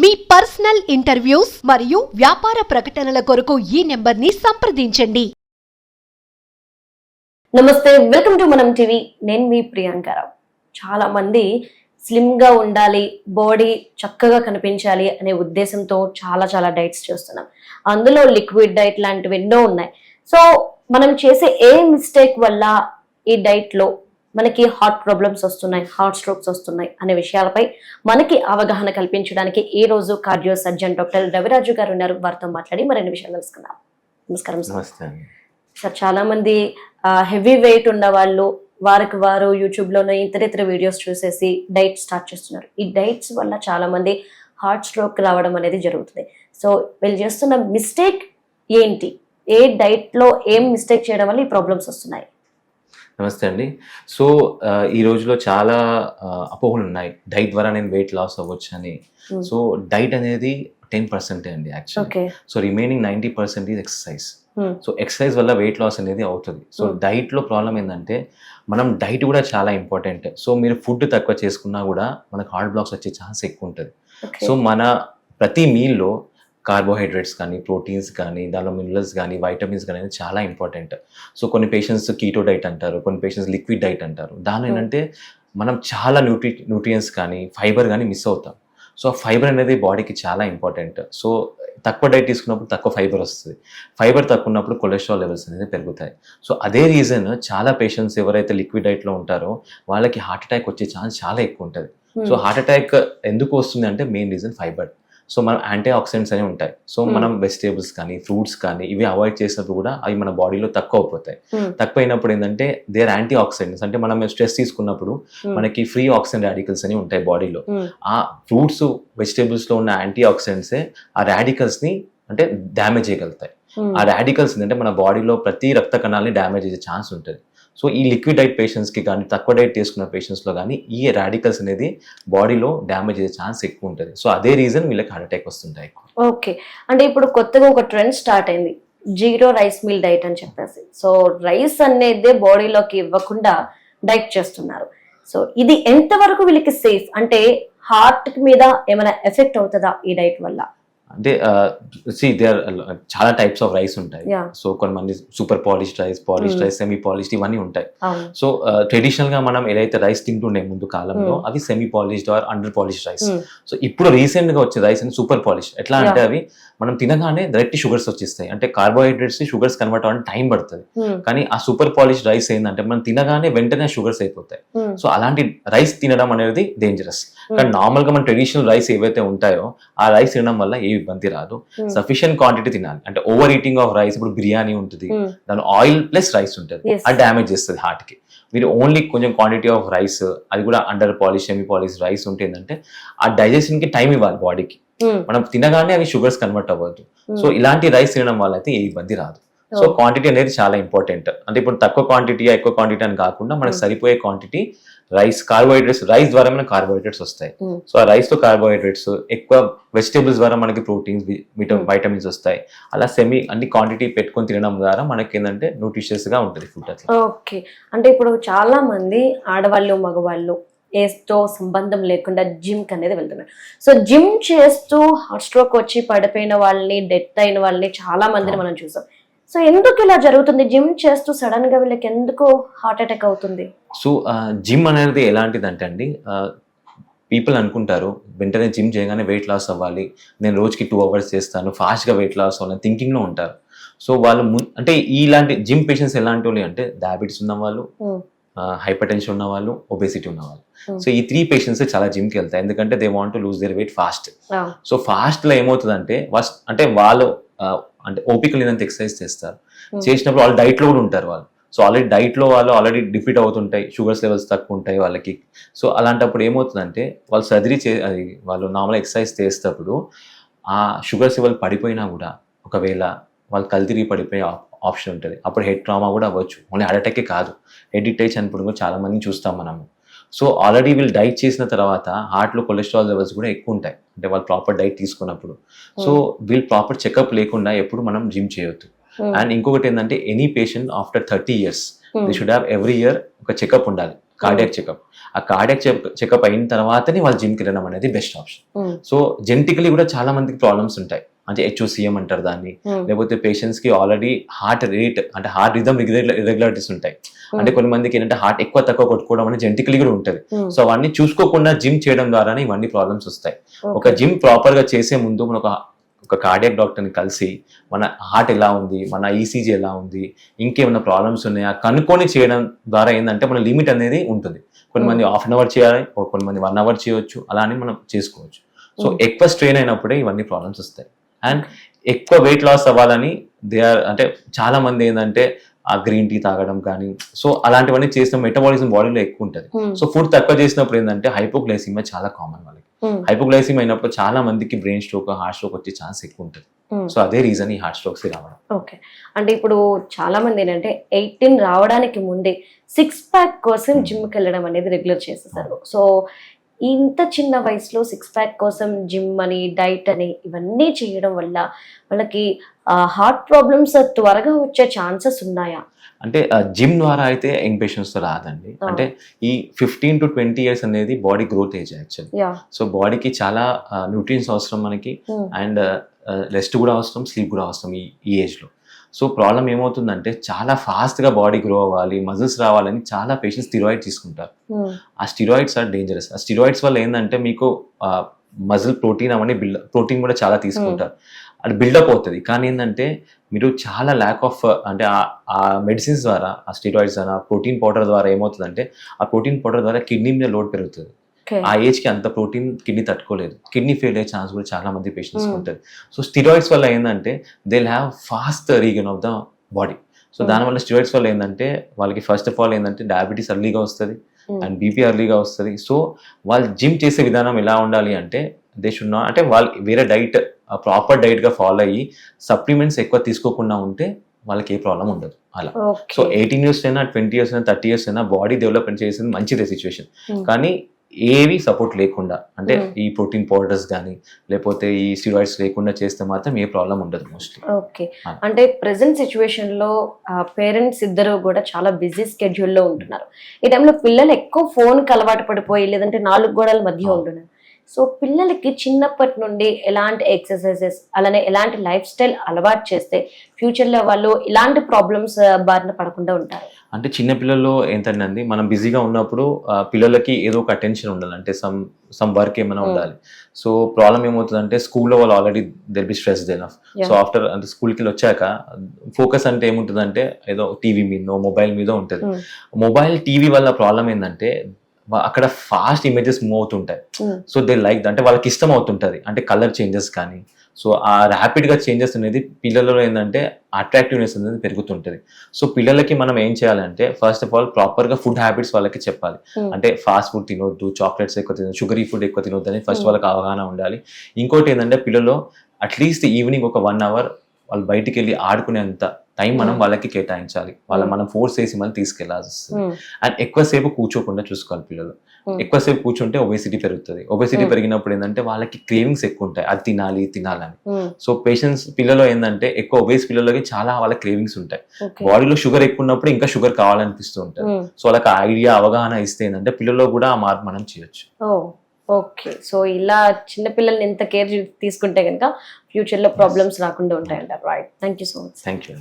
మీ personal interviews మరియు వ్యాపార ప్రకటనల కొరకు ఈ నెంబర్ని సంప్రదించండి. నమస్తే వెల్కమ్ టు మనం టీవీ. నేను మీ ప్రియాంకరావు చాలా మంది స్లిమ్గా ఉండాలి బాడీ చక్కగా కనిపించాలి అనే ఉద్దేశంతో చాలా చాలా డైట్స్ చేస్తున్నాం. అందులో లిక్విడ్ డైట్ లాంటివి ఎన్నో ఉన్నాయి. సో మనం చేసే ఏ మిస్టేక్ వల్ల ఈ డైట్లో మనకి హార్ట్ ప్రాబ్లమ్స్ వస్తున్నాయి హార్ట్ స్ట్రోక్స్ వస్తున్నాయి అనే విషయాలపై మనకి అవగాహన కల్పించడానికి ఈ రోజు కార్డియో సర్జన్ డాక్టర్ రవిరాజు గారు ఉన్నారు. వారితో మాట్లాడి మరిన్ని విషయాలు తెలుసుకుందాం. నమస్కారం సార్. చాలా మంది హెవీ వెయిట్ ఉన్న వాళ్ళు వారికి వారు యూట్యూబ్లోనే ఇతర ఇతర వీడియోస్ చూసేసి డైట్ స్టార్ట్ చేస్తున్నారు. ఈ డైట్స్ వల్ల చాలా మంది హార్ట్ స్ట్రోక్ రావడం అనేది జరుగుతుంది. సో వీళ్ళు చేస్తున్న మిస్టేక్ ఏంటి? ఏ డైట్లో ఏం మిస్టేక్ చేయడం వల్ల ఈ ప్రాబ్లమ్స్ వస్తున్నాయి? నమస్తే అండి. సో ఈ రోజులో చాలా అపోహలు ఉన్నాయి. డైట్ ద్వారా నేను వెయిట్ లాస్ అవ్వచ్చు అని Hmm. సో డైట్ అనేది టెన్ పర్సెంటే అండి actually. So remaining ninety percent is exercise. So exercise వల్ల వెయిట్ లాస్ అనేది అవుతుంది. So Hmm. డైట్లో ప్రాబ్లం ఏంటంటే మనం డైట్ కూడా చాలా ఇంపార్టెంట్. సో మీరు ఫుడ్ తక్కువ చేసుకున్నా కూడా మనకు హార్ట్ బ్లాక్స్ వచ్చే ఛాన్స్ ఎక్కువ ఉంటుంది సో మన ప్రతి మీల్లో కార్బోహైడ్రేట్స్ కానీ ప్రోటీన్స్ కానీ దానిలో మినరల్స్ కానీ వైటమిన్స్ కానీ చాలా ఇంపార్టెంట్. సో కొన్ని పేషెంట్స్ కీటో డైట్ అంటారు కొన్ని పేషెంట్స్ లిక్విడ్ డైట్ అంటారు. దాని ఏంటంటే మనం చాలా న్యూట్రి న్యూట్రియన్స్ కానీ ఫైబర్ కానీ మిస్ అవుతాం. సో ఫైబర్ అనేది బాడీకి చాలా ఇంపార్టెంట్ సో తక్కువ డైట్ తీసుకున్నప్పుడు తక్కువ ఫైబర్ వస్తుంది. ఫైబర్ తక్కువ ఉన్నప్పుడు కొలెస్ట్రాల్ లెవెల్స్ అనేది పెరుగుతాయి. సో అదే రీజన్ చాలా పేషెంట్స్ ఎవరైతే లిక్విడ్ డైట్లో ఉంటారో వాళ్ళకి హార్ట్ అటాక్ వచ్చే ఛాన్స్ చాలా ఎక్కువ ఉంటుంది. సో హార్ట్ అటాక్ ఎందుకు వస్తుంది అంటే మెయిన్ రీజన్ ఫైబర్ సో మనం యాంటీ ఆక్సిడెంట్స్ అనేవి ఉంటాయి. So Hmm. మనం వెజిటేబుల్స్ కానీ ఫ్రూట్స్ కానీ ఇవి అవాయిడ్ చేసినప్పుడు కూడా అవి మన బాడీలో తక్కువ అయిపోతాయి. Hmm. తక్కువ అయినప్పుడు ఏంటంటే దేర్ యాంటీ ఆక్సిడెంట్స్ అంటే మనం స్ట్రెస్ తీసుకున్నప్పుడు Hmm. మనకి ఫ్రీ ఆక్సిడెంట్ రాడికల్స్ అని ఉంటాయి బాడీలో ఆ ఫ్రూట్స్ వెజిటేబుల్స్లో ఉన్న యాంటీ ఆక్సిడెంట్సే ఆ radicals ని అంటే డ్యామేజ్ చేయగలుగుతాయి. ఆ రాడికల్స్ ఏంటంటే మన బాడీలో ప్రతి రక్త కణాలని డ్యామేజ్ చేసే ఛాన్స్ ఉంటుంది. సో ఈ లిక్విడ్ డైట్ పేషెంట్స్కి కానీ తక్కువ డైట్ తీసుకున్న పేషెంట్స్లో కానీ ఈ రాడికల్స్ అనేది బాడీలో డ్యామేజ్ అయ్యే ఛాన్స్ ఎక్కువ ఉంటుంది. సో అదే రీజన్ వీళ్ళకి హార్ట్ అటాక్ వస్తుంటాయి ఓకే అంటే ఇప్పుడు కొత్తగా ఒక ట్రెండ్ స్టార్ట్ అయింది. జీరో రైస్ మీల్ డైట్ అని చెప్పేసి. సో రైస్ అనేది బాడీలోకి ఇవ్వకుండా డైట్ చేస్తున్నారు. సో ఇది ఎంతవరకు వీళ్ళకి సేఫ్ అంటే హార్ట్ మీద ఏమైనా ఎఫెక్ట్ అవుతుందా ఈ డైట్ వల్ల? అంటే సి దే ఆర్ చాలా టైప్స్ ఆఫ్ రైస్ ఉంటాయి సో కొంతమంది super polished rice polished Hmm. Rice semi polished ఇవన్నీ ఉంటాయి సో ట్రెడిషనల్గా మనం ఏదైతే రైస్ తింటుండే ముందు కాలంలో Hmm. అవి semi polished or under polished rice Hmm. So ఇప్పుడు రీసెంట్గా వచ్చే రైస్ అని సూపర్ పాలిష్ ఎట్లా అంటే. అవి మనం తినగానే డైరెక్ట్ షుగర్స్ వచ్చేస్తాయి అంటే కార్బోహైడ్రేట్స్ షుగర్స్ కన్వర్ట్ అవ్వడానికి టైం పడుతుంది Hmm. కానీ ఆ సూపర్ పాలిష్ రైస్ ఏంటంటే మనం తినగానే వెంటనే షుగర్స్ అయిపోతాయి Hmm. సో అలాంటి రైస్ తినడం అనేది డేంజరస్ Hmm. కానీ నార్మల్గా మన ట్రెడిషనల్ రైస్ ఏవైతే ఉంటాయో ఆ రైస్ తినడం వల్ల ఏ ఇబ్బంది రాదు Hmm. సఫిషియెంట్ క్వాంటిటీ తినాలి అంటే ఓవర్ ఈటింగ్ ఆఫ్ రైస్ ఇప్పుడు బిర్యానీ ఉంటుంది Hmm. దాని ఆయిల్ ప్లస్ రైస్ ఉంటుంది. అది డ్యామేజ్ చేస్తుంది హార్ట్కి మీరు ఓన్లీ కొంచెం క్వాంటిటీ ఆఫ్ రైస్ అది కూడా under polish semi polish rice ఉంటే ఏంటంటే ఆ డైజెషన్కి టైం ఇవ్వాలి బాడీకి Hmm. మనం తినగానే అవి షుగర్స్ కన్వర్ట్ అవ్వద్దు Hmm. సో ఇలాంటి రైస్ తినడం వల్ల అయితే ఏ ఇబ్బంది రాదు సో. క్వాంటిటీ అనేది చాలా ఇంపార్టెంట్ అంటే ఇప్పుడు తక్కువ క్వాంటిటీ ఎక్కువ క్వాంటిటీ అని కాకుండా మనకు Hmm. సరిపోయే క్వాంటిటీ రైస్ కార్బోహైడ్రేట్స్ రైస్ ద్వారా మనకు కార్బోహైడ్రేట్స్ వస్తాయి Hmm. సో ఆ రైస్తో కార్బోహైడ్రేట్స్ ఎక్కువ వెజిటేబుల్స్ ద్వారా మనకి ప్రోటీన్స్ Hmm. వైటమిన్స్ వస్తాయి అలా సెమీ అన్ని క్వాంటిటీ పెట్టుకొని తినడం ద్వారా మనకి ఏంటంటే న్యూట్రిషియస్గా ఉంటుంది ఫుడ్ అట్లా ఓకే అంటే ఇప్పుడు చాలా మంది ఆడవాళ్ళు మగవాళ్ళు ఏస్తో సంబంధం లేకుండా జిమ్ అనేది వెళ్తున్నారు సో జిమ్ చేస్తూ హార్ట్ స్ట్రోక్ వచ్చి పడిపోయిన వాళ్ళని డెత్ అయిన వాళ్ళని చాలా మందిని మనం చూసాం సో ఎందుకు ఇలా జరుగుతుంది? జిమ్ చేస్తూ సడన్గా వీళ్ళకి ఎందుకు హార్ట్ అటాక్ అవుతుంది? సో జిమ్ అనేది ఎలాంటిది అంటే అండి పీపుల్ అనుకుంటారు వెంటనే జిమ్ చేయగానే వెయిట్ లాస్ అవ్వాలి నేను రోజుకి టూ అవర్స్ చేస్తాను ఫాస్ట్గా వెయిట్ లాస్ అవ్వాలని థింకింగ్లో ఉంటారు. సో వాళ్ళు అంటే ఇలాంటి జిమ్ పేషెంట్స్ ఎలాంటి వాళ్ళు అంటే డయాబెటీస్ ఉన్న వాళ్ళు. హైపర్ టెన్షన్ ఉన్న వాళ్ళు ఒబేసిటీ ఉన్న వాళ్ళు. సో ఈ త్రీ పేషెంట్స్ చాలా జిమ్కి వెళ్తాయి. ఎందుకంటే they want to lose their weight fast. So ఫాస్ట్లో ఏమవుతుందంటే ఫస్ట్ అంటే వాళ్ళు అంటే ఓపిక లేనంత ఎక్సర్సైజ్ చేస్తారు. Hmm. చేసినప్పుడు వాళ్ళు డైట్లో కూడా ఉంటారు వాళ్ళు. సో ఆల్రెడీ డైట్లో వాళ్ళు ఆల్రెడీ డిఫీట్ అవుతుంటాయి షుగర్స్ లెవెల్స్ తక్కువ ఉంటాయి వాళ్ళకి. సో అలాంటప్పుడు ఏమవుతుందంటే వాళ్ళు సర్జరీ చే అది వాళ్ళు నార్మల్ ఎక్సర్సైజ్ చేసేటప్పుడు ఆ షుగర్స్ లెవెల్ పడిపోయినా కూడా ఒకవేళ వాళ్ళు కల్తిరిగి పడిపోయే ఆప్షన్ ఉంటుంది. అప్పుడు హెడ్ ట్రామా కూడా అవ్వచ్చు. ఓన్లీ హార్ట్ అటాకే కాదు. హెడ్ ఇట్ చనిపోవడం కూడా చాలా మందిని చూస్తాం మనము. సో ఆల్రెడీ వీళ్ళు డైట్ చేసిన తర్వాత హార్ట్లో కొలెస్ట్రాల్ లెవెల్స్ కూడా ఎక్కువ ఉంటాయి. అంటే వాళ్ళు ప్రాపర్ డైట్ తీసుకున్నప్పుడు. సో వీళ్ళు ప్రాపర్ చెకప్ లేకుండా ఎప్పుడు మనం జిమ్ చేయొద్దు. Hmm. అండ్ ఇంకొకటి ఏంటంటే any patient after thirty years Hmm. They should have every year ఒక చెకప్ ఉండాలి. Cardiac checkup. ఆ కార్డియాక్ చెకప్ అయిన తర్వాతనే వాళ్ళు జిమ్కి వెళ్ళడం అనేది బెస్ట్ ఆప్షన్. సో జెనెటికలీ కూడా చాలా మందికి ప్రాబ్లమ్స్ ఉంటాయి. అంటే హెచ్ఓసిఎం అంటారు దాన్ని. ఉమ్, లేకపోతే పేషెంట్స్కి ఆల్రెడీ హార్ట్ రేట్ అంటే హార్ట్ రిథమ్ ఇరెగ్యులారిటీస్ ఉంటాయి. అంటే కొన్ని మందికి ఏంటంటే హార్ట్ ఎక్కువ తక్కువ కొట్టుకోవడం అనేది జెనెటికలీ కూడా ఉంటుంది. ఉమ్, సో అవన్నీ చూసుకోకుండా జిమ్ చేయడం ద్వారానే ఇవన్నీ ప్రాబ్లమ్స్ వస్తాయి. ఒక జిమ్ ప్రాపర్గా చేసే ముందు మన ఒక ఒక కార్డియాక్ డాక్టర్ని కలిసి మన హార్ట్ ఎలా ఉంది మన ఈసీజీ ఎలా ఉంది ఇంకేమైనా ప్రాబ్లమ్స్ ఉన్నాయా కనుక్కొని చేయడం ద్వారా ఏంటంటే మన లిమిట్ అనేది ఉంటుంది. కొన్ని మంది హాఫ్ అన్ అవర్ చేయాలి ఒక కొన్ని మంది వన్ అవర్ చేయొచ్చు అలా అని మనం చేసుకోవచ్చు. సో. ఎక్కువ స్ట్రెయిన్ అయినప్పుడే ఇవన్నీ ప్రాబ్లమ్స్ వస్తాయి. అండ్ ఎక్కువ వెయిట్ లాస్ అవ్వాలని దే ఆర్ అంటే చాలా మంది ఏంటంటే ఆ గ్రీన్ టీ తాగడం కానీ సో అలాంటివన్నీ చేసిన మెటబాలిజం బాడీలో ఎక్కువ ఉంటుంది. సో ఫుడ్ తక్కువ చేసినప్పుడు ఏంటంటే హైపోగ్లైసిమియా చాలా కామన్ వాళ్ళకి. హైపోగ్లైసిమియా అయినప్పుడు చాలా మందికి బ్రెయిన్ స్ట్రోక్ హార్ట్ స్ట్రోక్ వచ్చే ఛాన్స్ ఎక్కువ ఉంటుంది. సో అదే రీజన్ ఈ హార్ట్ స్ట్రోక్స్ రావడం. ఓకే అంటే ఇప్పుడు చాలా మంది ఏంటంటే ఎయిటీన్ రావడానికి ముందే సిక్స్ ప్యాక్ కోసం జిమ్కి వెళ్ళడం అనేది రెగ్యులర్ చేసేసారు సో ఇంత చిన్న వయసులో సిక్స్ ప్యాక్ కోసం జిమ్ అని డైట్ అని ఇవన్నీ చేయడం వల్ల వాళ్ళకి హార్ట్ ప్రాబ్లమ్స్ త్వరగా వచ్చే ఛాన్సెస్ ఉన్నాయా? అంటే జిమ్ ద్వారా అయితే యంగ్ పేషెంట్స్తో రాదండి. అంటే ఈ ఫిఫ్టీన్ టు ట్వంటీ ఇయర్స్ అనేది body growth age actual so బాడీకి చాలా న్యూట్రియన్స్ అవసరం మనకి అండ్ రెస్ట్ కూడా అవసరం స్లీప్ కూడా అవసరం ఈ ఈ ఏజ్లో సో ప్రాబ్లం ఏమవుతుందంటే చాలా ఫాస్ట్గా బాడీ గ్రో అవ్వాలి మజిల్స్ రావాలని చాలా పేషెంట్స్ స్టిరాయిడ్ తీసుకుంటారు. ఆ స్టిరాయిడ్స్ ఆర్ డేంజరస్ ఆ స్టిరాయిడ్స్ వల్ల ఏంటంటే మీకు మజిల్ ప్రోటీన్ అవన్నీ బిల్డ్ ప్రోటీన్ కూడా చాలా తీసుకుంటారు. అది బిల్డప్ అవుతుంది. కానీ ఏంటంటే మీరు చాలా ల్యాక్ ఆఫ్ అంటే ఆ- మెడిసిన్స్ ద్వారా ఆ స్టిరాయిడ్స్ ద్వారా ప్రోటీన్ పౌడర్ ద్వారా ఏమవుతుందంటే ఆ ప్రోటీన్ పౌడర్ ద్వారా కిడ్నీ మీద లోడ్ పెరుగుతుంది. ఆ ఏజ్కి అంత ప్రోటీన్ కిడ్నీ తట్టుకోలేదు. కిడ్నీ ఫెయిల్ అయ్యే ఛాన్స్ కూడా చాలా మంది పేషెంట్స్ Hmm. ఉంటుంది. సో స్టిరాయిడ్స్ వల్ల ఏంటంటే they have fast regain of the body so Hmm. దానివల్ల స్టిరాయిడ్స్ వల్ల ఏంటంటే వాళ్ళకి ఫస్ట్ ఆఫ్ ఆల్ ఏంటంటే డయాబెటీస్ అర్లీగా వస్తుంది. అండ్ బీపీ అర్లీగా వస్తుంది. సో వాళ్ళు జిమ్ చేసే విధానం ఎలా ఉండాలి అంటే దే షుడ్ నాట్ అంటే వాళ్ళు వేరే డైట్ ప్రాపర్ డైట్గా ఫాలో అయ్యి సప్లిమెంట్స్ ఎక్కువ తీసుకోకుండా ఉంటే వాళ్ళకి ఏ ప్రాబ్లం ఉండదు. అలా. సో ఎయిటీన్ ఇయర్స్ అయినా ట్వంటీ ఇయర్స్ అయినా థర్టీ ఇయర్స్ అయినా బాడీ డెవలప్మెంట్ చేసింది మంచిదే సిచ్యువేషన్ Hmm. కానీ ఏవి సపోర్ట్ లేకుండా అంటే. ఈ ప్రోటీన్ పౌడర్స్ కానీ లేకపోతే ఈ స్టీరాయిడ్స్ లేకుండా చేస్తే మాత్రం ఏ ప్రాబ్లం ఉండదు మోస్ట్లీ ఓకే. అంటే ప్రెసెంట్ సిచ్యువేషన్లో పేరెంట్స్ ఇద్దరు కూడా చాలా బిజీ స్కెడ్యూల్లో ఉంటున్నారు ఈ టైంలో పిల్లలు ఎక్కువ ఫోన్కి అలవాటు పడిపోయి లేదంటే నాలుగు గోడల మధ్య. ఉంటున్నారు సో పిల్లలకి చిన్నప్పటి నుండి ఎలాంటి ఎక్సర్సైజెస్ అలానే ఎలాంటి లైఫ్ స్టైల్ అలవాటు చేస్తే ఫ్యూచర్లో వాళ్ళు ఇలాంటి ప్రాబ్లమ్స్ బారిన పడకుండా ఉంటారు అంటే చిన్న పిల్లల్లో ఏంటంటే మనం బిజీగా ఉన్నప్పుడు పిల్లలకి ఏదో ఒక అటెన్షన్ ఉండాలి అంటే సమ్ సమ్ వర్క్ ఏమైనా Hmm. ఉండాలి సో ప్రాబ్లం ఏమవుతుందంటే స్కూల్లో వాళ్ళు already there be stress enough. So after అంటే స్కూల్కి వెళ్ళి వచ్చాక ఫోకస్ అంటే ఏముంటుందంటే ఏదో టీవీ మీదో మొబైల్ మీద ఉంటుంది Hmm. మొబైల్ టీవీ వల్ల ప్రాబ్లం ఏంటంటే అక్కడ ఫాస్ట్ ఇమేజెస్ మూవ్ అవుతుంటాయి. సో దే లైక్ అంటే వాళ్ళకి ఇష్టం అవుతుంటది. అంటే కలర్ చేంజెస్ కానీ. సో ఆ ర్యాపిడ్గా చేంజెస్ అనేది పిల్లలలో ఏంటంటే అట్రాక్టివ్నెస్ అనేది పెరుగుతుంటది. సో పిల్లలకి మనం ఏం చేయాలంటే ఫస్ట్ ఆఫ్ ఆల్ ప్రాపర్గా ఫుడ్ హ్యాబిట్స్ వాళ్ళకి చెప్పాలి. Hmm. అంటే ఫాస్ట్ ఫుడ్ తినొద్దు చాక్లెట్స్ ఎక్కువ తినొద్దు షుగరీ ఫుడ్ ఎక్కువ తినొద్దు అని ఫస్ట్ Hmm. వాళ్ళకి అవగాహన ఉండాలి. ఇంకోటి ఏంటంటే పిల్లలు అట్లీస్ట్ ఈవినింగ్ ఒక వన్ అవర్ వాళ్ళు బయటికి వెళ్ళి ఆడుకునేంత టైం మనం Hmm. వాళ్ళకి కేటాయించాలి వాళ్ళ Hmm. మనం ఫోర్స్ చేసి మనం తీసుకెళ్ళాల్సి వస్తుంది Hmm. అండ్ ఎక్కువసేపు కూర్చోకుండా చూసుకోవాలి పిల్లలు Hmm. ఎక్కువసేపు కూర్చుంటే ఒబేసిటీ పెరుగుతుంది ఒబేసిటీ Hmm. పెరిగినప్పుడు ఏంటంటే వాళ్ళకి క్రేవింగ్స్ ఎక్కువ ఉంటాయి అది తినాలి తినాలని Hmm. సో పేషెంట్స్ పిల్లలు ఏంటంటే ఎక్కువ ఒబేస్ పిల్లలకి చాలా వాళ్ళ క్రేవింగ్స్ ఉంటాయి. బాడీలో షుగర్ ఎక్కువ ఉన్నప్పుడు ఇంకా షుగర్ కావాలనిపిస్తూ ఉంటుంది Hmm. సో వాళ్ళకి ఐడియా అవగాహన ఇస్తే ఏంటంటే పిల్లల్లో కూడా ఆ మార్పు మనం చేయొచ్చు ఓకే సో ఇలా చిన్న పిల్లల్ని ఎంత కేర్ తీసుకుంటే కనుక ఫ్యూచర్లో ప్రాబ్లమ్స్ రాకుండా ఉంటాయంటారు right thank you so much thank you